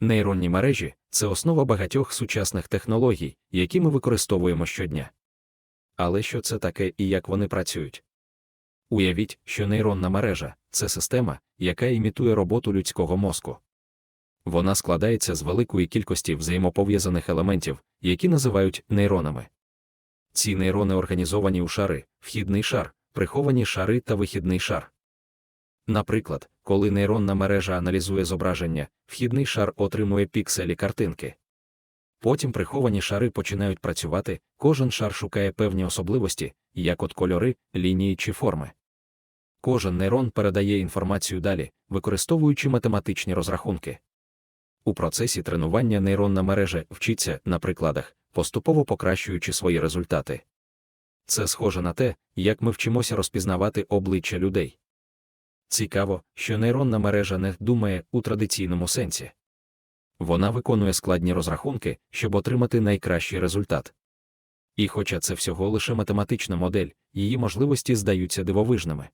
Нейронні мережі це основа багатьох сучасних технологій, які ми використовуємо щодня. Але що це таке і як вони працюють? Уявіть, що нейронна мережа це система, яка імітує роботу людського мозку. Вона складається з великої кількості взаємопов'язаних елементів, які називають нейронами. Ці нейрони організовані у шари, вхідний шар, приховані шари та вихідний шар. Наприклад, коли нейронна мережа аналізує зображення, вхідний шар отримує пікселі картинки. Потім приховані шари починають працювати, кожен шар шукає певні особливості, як от кольори, лінії чи форми. Кожен нейрон передає інформацію далі, використовуючи математичні розрахунки. У процесі тренування нейронна мережа вчиться на прикладах, поступово покращуючи свої результати. Це схоже на те, як ми вчимося розпізнавати обличчя людей. Цікаво, що нейронна мережа не думає у традиційному сенсі. Вона виконує складні розрахунки, щоб отримати найкращий результат. І хоча це всього лише математична модель, її можливості здаються дивовижними.